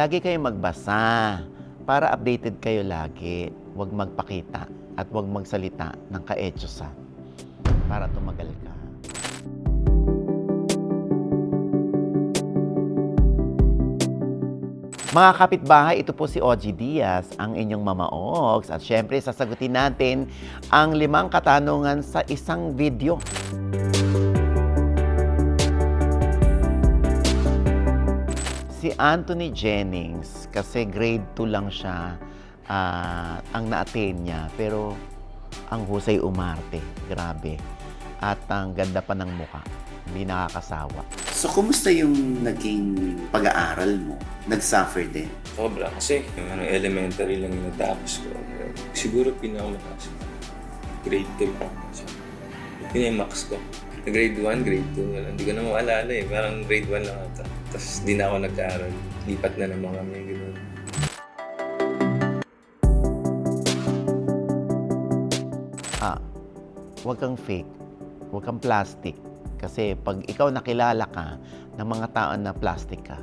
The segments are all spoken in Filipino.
Lagi kayong magbasa para updated kayo lagi. Huwag magpakita at huwag magsalita ng kaetyosan para tumagal ka. Mga kapitbahay, ito po si Ogie Diaz, ang inyong Mama Ogs. At syempre, sasagutin natin ang limang katanungan sa isang video. Si Anthony Jennings, kasi grade 2 lang siya ah, ang na-attain niya. Pero ang husay umarte. Grabe. At ang ganda pa ng muka. Hindi nakakasawa. So, kumusta yung naging pag-aaral mo? Nag-suffer din? Sobra. Kasi yung ano, elementary lang yung natapos ko. Siguro pinakamataas ko. Grade 2 pa. So, yun yung max ko. Grade 1, grade 2, wala. Hindi ko na maalala eh. Parang grade 1 lang ata. Tapos di na ako nag-aaral. Lipat na naman kami. Ganun. ah, huwag kang fake, huwag kang plastic. Kasi pag ikaw nakilala ka ng mga tao na plastic ka,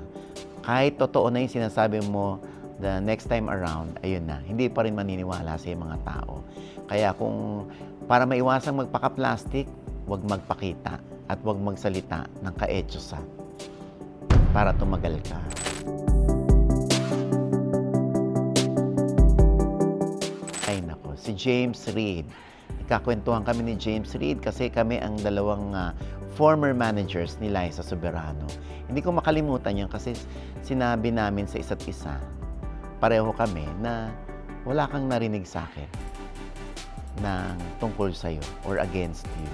kahit totoo na yung sinasabi mo the next time around, ayun na, hindi pa rin maniniwala sa mga tao. Kaya kung para maiwasang magpaka-plastic, huwag magpakita at huwag magsalita ng kaetyosan para tumagal ka. Ay nako, si James Reid. Ikakwentuhan kami ni James Reid kasi kami ang dalawang ah, former managers ni Liza Soberano. Hindi ko makalimutan yan kasi sinabi namin sa isa't isa, pareho kami, na wala kang narinig sa akin ng tungkol sa'yo or against you.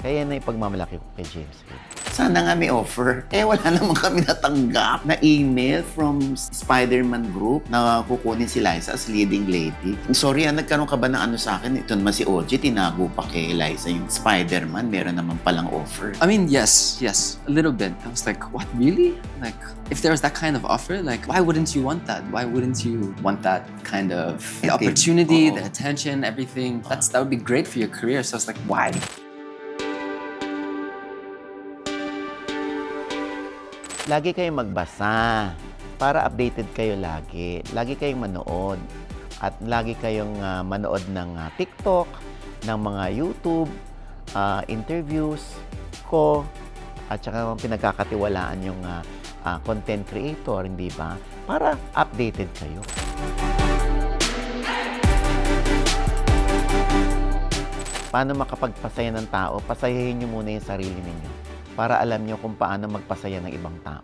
Kaya na ipagmamalaki ko kay James Reid. Sana nga may offer. Eh, wala naman kami natanggap na email from Spider-Man Group na kukunin si Liza as leading lady. Sorry, ah, nagkaroon ka ba ng ano sa akin? Ito naman si OJ, tinago pa kay Liza yung Spider-Man. Meron naman palang offer. I mean, yes, yes, a little bit. I was like, what, really? Like, if there was that kind of offer, like, why wouldn't you want that? Why wouldn't you want that kind of the opportunity, the Oo. attention, everything? That's that would be great for your career. So I was like, why? Lagi kayong magbasa para updated kayo lagi. Lagi kayong manood. At lagi kayong ah, manood ng ah, TikTok, ng mga YouTube, ah, interviews ko, at saka pinagkakatiwalaan yung ah, ah, content creator, hindi ba? Para updated kayo. Paano makapagpasaya ng tao? Pasayahin nyo muna yung sarili ninyo para alam nyo kung paano magpasaya ng ibang tao.